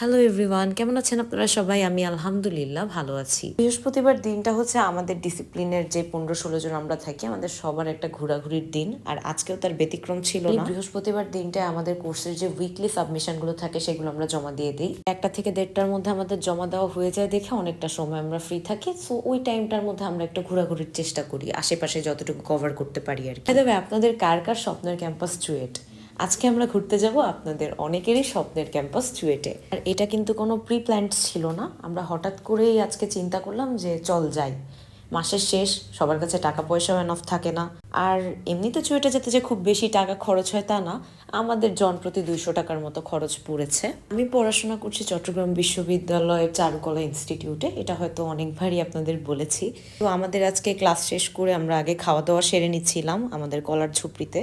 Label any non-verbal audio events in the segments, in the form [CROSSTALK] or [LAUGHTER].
Hello everyone কেমন আছেন আপনারা সবাই? আমি আলহামদুলিল্লাহ ভালো আছি। বৃহস্পতিবার দিনটা হচ্ছে আমাদের ডিসিপ্লিনের যে পনেরো ষোলো জন আমরা থাকি আমাদের সবার একটা ঘোরাঘুরির দিন আর আজকেও তার ব্যতিক্রম ছিল না। বৃহস্পতিবার দিনটা আমাদের কোর্সের যে উইকলি সাবমিশনগুলো থাকে সেগুলো আমরা জমা দিয়ে দিই। একটা থেকে দেড়টার মধ্যে আমাদের জমা দেওয়া হয়ে যায় দেখে অনেকটা সময় আমরা ফ্রি থাকি সো ওই টাইমটার মধ্যে আমরা একটু ঘোরাঘুরির চেষ্টা করি আশেপাশে যতটুকু কভার করতে পারি আর কি। আপনাদের কার কার স্বপ্নের ক্যাম্পাস চুয়েট? আজকে আমরা ঘুরতে যাব আপনাদের অনেকেরই স্বপ্নের ক্যাম্পাস চুয়েটে। আর এটা কিন্তু কোনো প্রি প্ল্যান্ট ছিল না। আমরা হঠাৎ করেই আজকে চিন্তা করলাম যে চল যাই। মাসের শেষ, সবার কাছে টাকা পয়সাও এনফ থাকে না। আর এমনিতে চুয়েটে যেতে যে খুব বেশি টাকা খরচ হয় তা না, আমাদের জন প্রতি দুইশো টাকার মতো খরচ পড়েছে। আমি পড়াশোনা করছি চট্টগ্রাম বিশ্ববিদ্যালয়ের চারুকলা ইনস্টিটিউটে এটা হয়তো অনেকবারই আপনাদের বলেছি। তো আমাদের আজকে ক্লাস শেষ করে আমরা আগে খাওয়া দাওয়া সেরে নিচ্ছিলাম আমাদের কলার ঝুপড়িতে।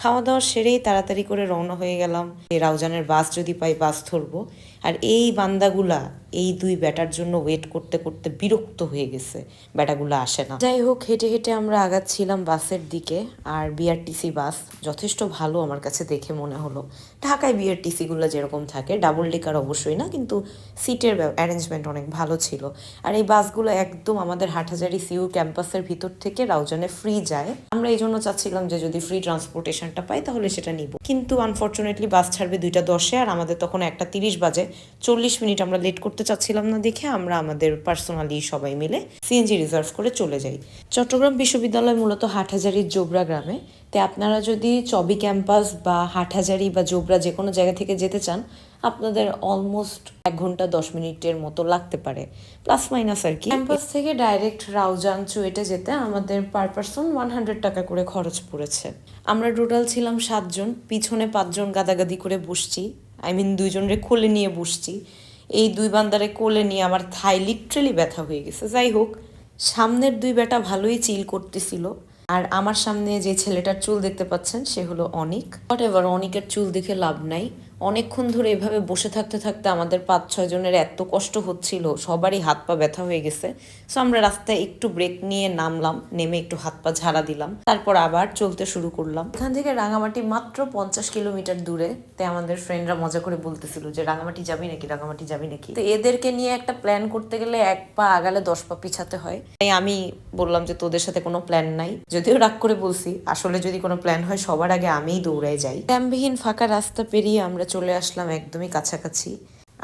খাওয়া দাওয়া সেরেই তাড়াতাড়ি করে রওনা হয়ে গেলাম। রাউজানের বাস যদি পাই বাস ধরবো। আর এই বান্দাগুলা এই দুই ব্যাটার জন্য ওয়েট করতে করতে বিরক্ত হয়ে গেছে। ব্যাটাগুলো আসে না। যাই হোক, হেঁটে হেঁটে আমরা আগাচ্ছিলাম বাসের দিকে, আর বিআরটিসি বাস যথেষ্ট ভালো আমার কাছে দেখে মনে হলো। ঢাকায় বিআরটিসি গুলো যেরকম থাকে ডাবল ডেকার অবশ্যই না, কিন্তু সিটের অ্যারেঞ্জমেন্ট অনেক ভালো ছিল। আর এই বাসগুলো একদম আমাদের হাটহাজারি সিউ ক্যাম্পাসের ভিতর থেকে রাউজানে ফ্রি যায়। আমরা এই জন্য চাচ্ছিলাম যে যদি ফ্রি ট্রান্সপোর্টেশনটা পাই, তাহলে সেটা নিব। কিন্তু আনফর্চুনেটলি বাস ছাড়বে দুইটা দশে, আর আমাদের তখন একটা তিরিশ বাজে, চল্লিশ মিনিট আমরা লেট করতে চাচ্ছিলাম না দেখে আমরা আমাদের পার্সোনালি সবাই মিলে সিএনজি রিজার্ভ করে চলে যাই। চট্টগ্রাম বিশ্ববিদ্যালয় মূলত হাটহাজারির জোবরা গ্রামে। তে আপনারা যদি চবি ক্যাম্পাস বা হাটহাজারি বা জোবরা যে কোনো জায়গা থেকে যেতে চান, আপনাদের অলমোস্ট এক ঘণ্টা দশ মিনিটের মতো লাগতে পারে। প্লাস মাইনাস আর কি। ক্যাম্পাস থেকে ডাইরেক্ট রাউজান, চুয়েটে যেতে আমাদের পার পার্সন ওয়ান হান্ড্রেড টাকা করে খরচ পড়েছে। আমরা টোটাল ছিলাম সাতজন, পিছনে পাঁচজন গাদাগাদি করে বসছি। আই মিন দুইজনরে খুলে নিয়ে বসছি। এই দুই বান্দারে কোলে নিয়ে আমার থাই লিটারেলি ব্যথা হয়ে গেছে। যাই হোক, সামনের দুই বেটা ভালোই চিল করতেছিল। আর আমার সামনে যে ছেলেটার চুল দেখতে পাচ্ছেন, সে হলো অনিক। হোয়াট এভার অনিকের চুল দেখে লাভ নাই। অনেকক্ষণ ধরে এভাবে বসে থাকতে থাকতে আমাদের পাঁচ, ছয় জনের এত কষ্ট হচ্ছিল, সবারই হাত পা ব্যথা হয়ে গেছে। সো আমরা রাস্তায় একটু ব্রেক নিয়ে নামলাম, নেমে একটু হাত পা ঝাড়া দিলাম, তারপর আবার চলতে শুরু করলাম। এখান থেকে রাঙামাটি মাত্র পঞ্চাশ কিলোমিটার দূরে, তাই আমাদের ফ্রেন্ডরা মজা করে বলতেছিল যে, রাঙামাটি যাবি নাকি, রাঙামাটি যাবি নাকি? তো এদেরকে নিয়ে একটা প্ল্যান করতে গেলে এক পা আগালে দশ পা পিছাতে হয়। তাই আমি বললাম যে, তোদের সাথে কোনো প্ল্যান নাই। যদিও রাগ করে বলছি, আসলে যদি কোনো প্ল্যান হয়, সবার আগে আমিই দৌড়ায় যাই। ক্যাম্পবিহীন ফাঁকা রাস্তা পেরিয়ে আমরা চলে আসলাম একদমই কাছাকাছি।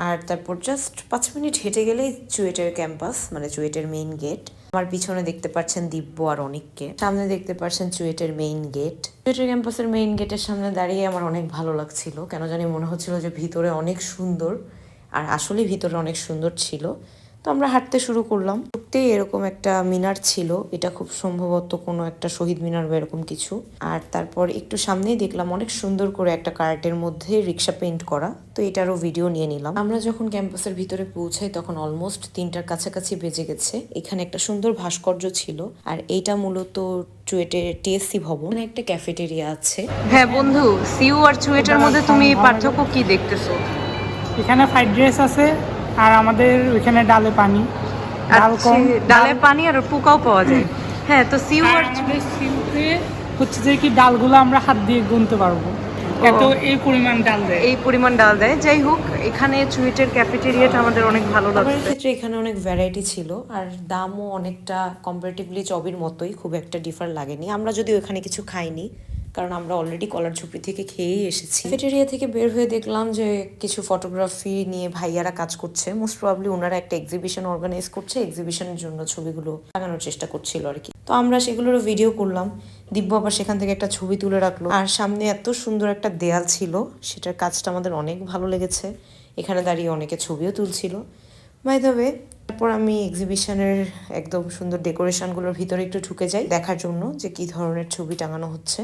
আর তারপর জাস্ট পাঁচ মিনিট হেঁটে গেলেই চুয়েটের ক্যাম্পাস মানে চুয়েটের মেইন গেট আমার পিছনে দেখতে পাচ্ছেন দিব্য আর অনেককে। সামনে দেখতে পাচ্ছেন চুয়েটের মেইন গেট চুয়েটের ক্যাম্পাসের মেইন গেটের সামনে দাঁড়িয়ে আমার অনেক ভালো লাগছিল। কেন জানি মনে হচ্ছিল যে ভিতরে অনেক সুন্দর, আর আসলে ভিতরে অনেক সুন্দর ছিল। তো আমরা হাঁটতে শুরু করলাম। ঢুকতেই এরকম একটা মিনার ছিল। এটা খুব সম্ভবত কোনো একটা শহীদ মিনার বা এরকম কিছু। আর তারপর একটু সামনেই দেখলাম অনেক সুন্দর করে একটা কার্টের মধ্যে রিক্সা পেইন্ট করা। তো এটারও ভিডিও নিয়ে নিলাম। আমরা যখন ক্যাম্পাসের ভিতরে পৌঁছাই তখন অলমোস্ট তিনটার কাছাকাছি বেজে গেছে। এখানে একটা সুন্দর ভাস্কর্য ছিল। আর এইটা মূলত চুয়েটের টিএসসি ভবন। একটা ক্যাফেটেরিয়া আছে। হ্যাঁ বন্ধু সিউ আর চুয়েটের মধ্যে তুমি পার্থক্য কি দেখতেছো? এখানে ফ্রাইড রাইস আছে। আর আমাদের ওইখানে ডালে পানি। ডাল আচ্ছা, কম। ডালে পানি আর পোকাও পাওয়া যায়। হ্যাঁ তো সিউ আর আর সিউতে হচ্ছে যে কি ডালগুলো আমরা হাত দিয়ে গুনতে পারব। এত এই পরিমাণ ডাল দেয়। এই পরিমাণ ডাল দেয়। যাই হোক এখানে চুয়েটের ক্যাফেটেরিয়াটা আমাদের অনেক ভালো লাগছে। ক্ষেত্রে এখানে অনেক ভ্যারাইটি ছিল আর দামও অনেকটা কম্পারেটিভলি চবির মতোই খুব একটা ডিফার লাগেনি। আমরা যদি ওখানে কিছু খাইনি কারণ আমরা অলরেডি কলার ঝুপড়ি থেকে খেয়েই এসেছি। ক্যাফেটেরিয়া থেকে বের হয়ে দেখলাম যে কিছু ফটোগ্রাফি নিয়ে ভাইয়ারা কাজ করছে। মোস্ট প্রবাবলি ওনারা একটা এক্সিবিশন অর্গানাইজ করছে এক্সিবিশনের জন্য ছবিগুলো লাগানোর চেষ্টা করছিল আর কি। তো আমরা সেগুলোরও ভিডিও করলাম। দিব্য আবার সেখান থেকে একটা ছবি তুলে রাখল। আর সামনে এত সুন্দর একটা দেয়াল ছিল, সেটার কাজটা আমাদের অনেক ভালো লেগেছে। এখানে দাঁড়িয়ে অনেকে ছবিও তুলছিল। বাই ওয়ে তারপর আমি এক্সিবিশনের একদম সুন্দর ডেকোরেশনগুলোর ভিতরে একটু ঢুকে যাই দেখার জন্য যে কি ধরনের ছবি টাঙানো হচ্ছে।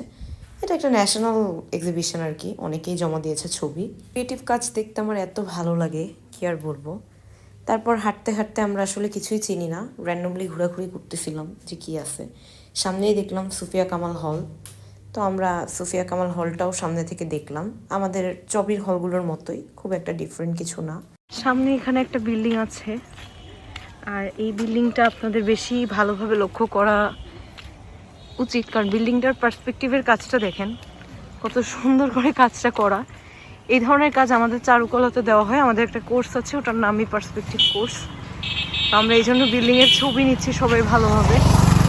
এটা একটা ন্যাশনাল এক্সিবিশন আর কি। অনেকেই জমা দিয়েছে ছবি। ক্রিয়েটিভ কাজ দেখতে আমার এত ভালো লাগে, কি আর বলব? তারপর হাঁটতে হাঁটতে আমরা আসলে কিছুই চিনি না। র্যান্ডমলি ঘোরাঘুরি করতেছিলাম যে কি আছে। সামনেই দেখলাম সুফিয়া কামাল হল তো আমরা সুফিয়া কামাল হলটাও সামনে থেকে দেখলাম। আমাদের চবির হলগুলোর মতোই, খুব একটা ডিফারেন্ট কিছু না। সামনে এখানে একটা বিল্ডিং আছে। আর এই বিল্ডিংটা আপনাদের বেশি ভালোভাবে লক্ষ্য করা উচিত। কারণ বিল্ডিংটার পার্সপেক্টিভের কাজটা দেখেন, কত সুন্দর করে কাজটা করা। এই ধরনের কাজ আমাদের চারুকলাতে দেওয়া হয়। আমাদের একটা কোর্স আছে, ওটার নামই পার্সপেক্টিভ কোর্স তো আমরা এই জন্য বিল্ডিংয়ের ছবি নিচ্ছি সবাই ভালোভাবে,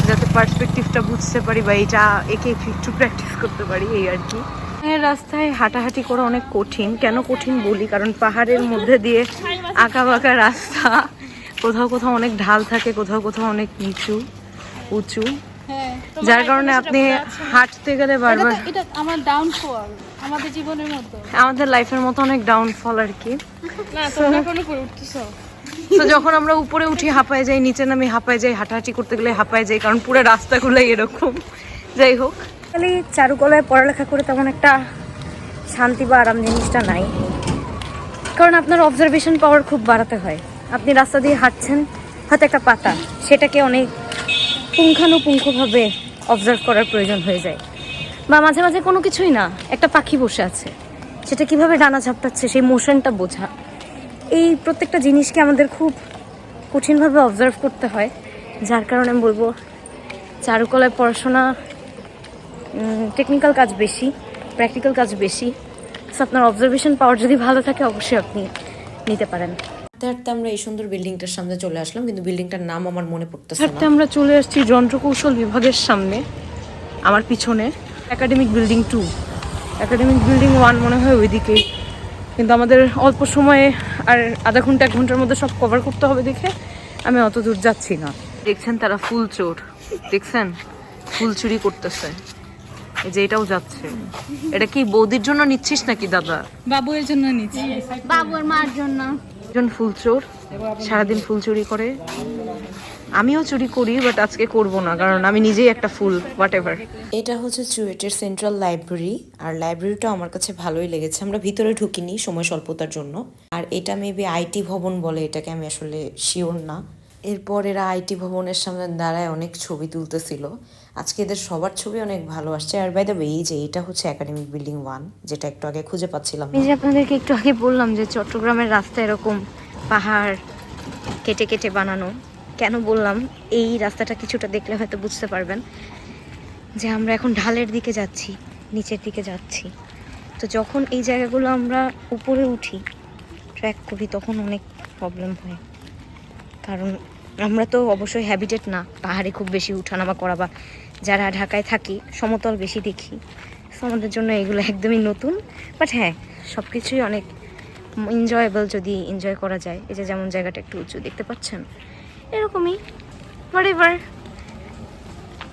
যাতে পার্সপেক্টিভটা বুঝতে পারি বা এটা একে একটু প্র্যাকটিস করতে পারি, এই আর কি। রাস্তায় হাঁটাহাঁটি করা অনেক কঠিন। কেন কঠিন বলি? কারণ পাহাড়ের মধ্যে দিয়ে আঁকা বাঁকা রাস্তা। কোথাও কোথাও অনেক ঢাল থাকে, কোথাও কোথাও অনেক নিচু, উঁচু। যার কারণে আপনি হাঁটতে গেলে বারবার এটা আমার ডাউনফল আমাদের জীবনের মতো। আমাদের লাইফের মতো অনেক ডাউনফল আর কি। না তোমরা কোনো উপরে উঠতেছো। [LAUGHS] তো যখন আমরা উপরে উঠি হাঁপায় যাই নিচে নামি হাঁপায় যাই হাঁটাহাঁটি করতে গেলে হাঁপায় যাই কারণ পুরো রাস্তাগুলোই এরকম। যাই হোক। খালি চারুকলায় পড়ালেখা করে তেমন একটা শান্তি বা আরাম জিনিসটা নাই। কারণ আপনার অবজারভেশন পাওয়ার খুব বাড়াতে হয়। আপনি রাস্তা দিয়ে হাঁটছেন হয়তো একটা পাতা সেটাকে অনেক পুঙ্খানুপুঙ্খভাবে অবজার্ভ করার প্রয়োজন হয়ে যায়। বা মাঝে মাঝে কোনো কিছুই না, একটা পাখি বসে আছে। সেটা কীভাবে ডানা ঝাপটাচ্ছে, সেই মোশনটা বোঝা। এই প্রত্যেকটা জিনিসকে আমাদের খুব কঠিনভাবে অবজার্ভ করতে হয়। যার কারণে আমি বলব, চারুকলায় পড়াশোনা টেকনিক্যাল কাজ বেশি প্র্যাকটিক্যাল কাজ বেশি। সো আপনার অবজারভেশন পাওয়ার যদি ভালো থাকে, অবশ্যই আপনি নিতে পারেন। হাঁটতে হাঁটতে আমরা এই সুন্দর বিল্ডিংটার সামনে চলে আসলাম কিন্তু বিল্ডিংটার নাম আমার মনে পড়তেছে হাঁটতে আমরা চলে আসছি যন্ত্রকৌশল বিভাগের সামনে আমার পিছনে academic building two academic building one মনে হয় ওইদিকেই কিন্তু আমাদের অল্প সময়ে আর আধা ঘণ্টা এক ঘণ্টার মধ্যে সব কভার করতে হবে দেখে আমি অত দূর যাচ্ছি না। দেখছেন তারা ফুল চোর দেখছেন? ফুল চুরি করতেছে। এই যে এটাও যাচ্ছে। এটা কি বৌদির জন্য নিচ্ছিস নাকি দাদা? বাবু এর জন্য নিচ্ছি। বাবুর মার জন্য। একজন ফুলচোর সারাদিন ফুল চুরি করে। আমিও চুরি করি বাট আজকে করব না, কারণ আমি নিজেই একটা ফুল হোয়াট এভার এটা হচ্ছে চুয়েটের সেন্ট্রাল লাইব্রেরি, আর লাইব্রেরিটা আমার কাছে ভালোই লেগেছে। আমরা ভিতরে ঢুকিনি সময় স্বল্পতার জন্য। আর এটা মেবি আইটি ভবন বলে এটাকে আমি আসলে শিওর না। এরপর এরা আইটি ভবনের সামনে দাঁড়ায় অনেক ছবি তুলতেছিল। আজকে এদের সবার ছবি অনেক ভালো আসছে। আর বাই দ্য এই যে এটা হচ্ছে একাডেমিক বিল্ডিং ওয়ান যেটা একটু আগে খুঁজে পাচ্ছিলাম এই যে আপনাদেরকে একটু আগে বললাম যে চট্টগ্রামের রাস্তা এরকম পাহাড় কেটে কেটে বানানো, কেন বললাম? এই রাস্তাটা কিছুটা দেখলে হয়তো বুঝতে পারবেন যে আমরা এখন ঢালের দিকে যাচ্ছি, নিচের দিকে যাচ্ছি। তো যখন এই জায়গাগুলো আমরা উপরে উঠি ট্র্যাক করি, তখন অনেক প্রবলেম হয়। কারণ আমরা তো অবশ্যই হ্যাবিটেট না, পাহাড়ে খুব বেশি উঠানামা করা বা যারা ঢাকায় থাকি, সমতল বেশি দেখি। আমাদের জন্য এগুলো একদমই নতুন বাট হ্যাঁ সব কিছুই অনেক এনজয়েবল যদি এনজয় করা যায়। এই যে যেমন জায়গাটা একটু উঁচু, দেখতে পাচ্ছেন? এরকমই এভার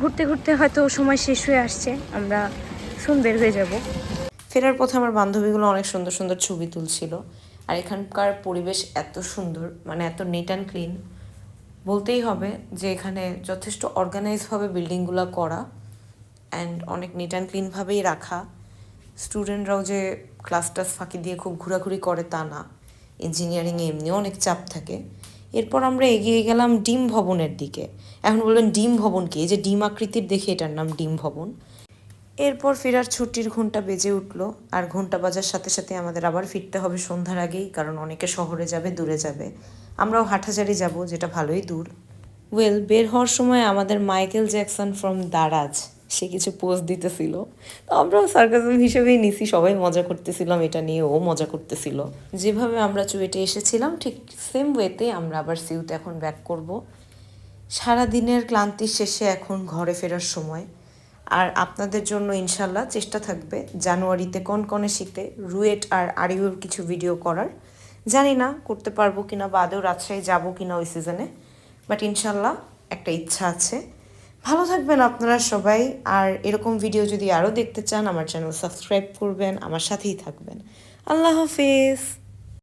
ঘুরতে ঘুরতে হয়তো সময় শেষ হয়ে আসছে, আমরা শুন বের হয়ে যাব। ফেরার পথে আমার বান্ধবীগুলো অনেক সুন্দর সুন্দর ছবি তুলছিল, আর এখানকার পরিবেশ এত সুন্দর মানে এত নিট অ্যান্ড ক্লিন বলতেই হবে যে এখানে যথেষ্ট অর্গানাইজভাবে বিল্ডিংগুলো করা অ্যান্ড অনেক নিট অ্যান্ড ক্লিনভাবেই রাখা। স্টুডেন্টরাও যে ক্লাস টাস ফাঁকি দিয়ে খুব ঘোরাঘুরি করে তা না। ইঞ্জিনিয়ারিংয়ে এমনিও অনেক চাপ থাকে। এরপর আমরা এগিয়ে গেলাম ডিম ভবনের দিকে। এখন বলবেন ডিম ভবন কি? এই যে ডিম আকৃতির দেখে এটার নাম ডিম ভবন। এরপর ফেরার ছুটির ঘণ্টা বেজে উঠল, আর ঘণ্টা বাজার সাথে সাথে আমাদের আবার ফিরতে হবে সন্ধ্যার আগেই, কারণ অনেকে শহরে যাবে, দূরে যাবে। আমরাও হাঁটাচারি যাব, যেটা ভালোই দূর। ওয়েল বের হওয়ার সময় আমাদের মাইকেল জ্যাকসন ফ্রম দারাজ, সে কিছু পোস্ট দিতেছিল। তো আমরাও সার্কাজম হিসেবেই নিছি, সবাই মজা করতেছিলাম এটা নিয়ে ও মজা করতেছিল। যেভাবে আমরা চুয়েটে এসেছিলাম, ঠিক সেম ওয়েতে আমরা আবার সিউতে এখন ব্যাক করব। সারাদিনের ক্লান্তির শেষে এখন ঘরে ফেরার সময়। আর আপনাদের জন্য ইনশাল্লাহ চেষ্টা থাকবে জানুয়ারিতে কোন কোনে শীতে রুয়েট আর আরিউর কিছু ভিডিও করার। জানি না করতে পারব কিনা বা আদৌ রাজশাহী যাব কিনা ওই সিজনে বাট ইনশাল্লাহ একটা ইচ্ছা আছে। ভালো থাকবেন আপনারা সবাই, আর এরকম ভিডিও যদি আরও দেখতে চান, আমার চ্যানেল সাবস্ক্রাইব করবেন, আমার সাথেই থাকবেন। আল্লাহ হাফিজ।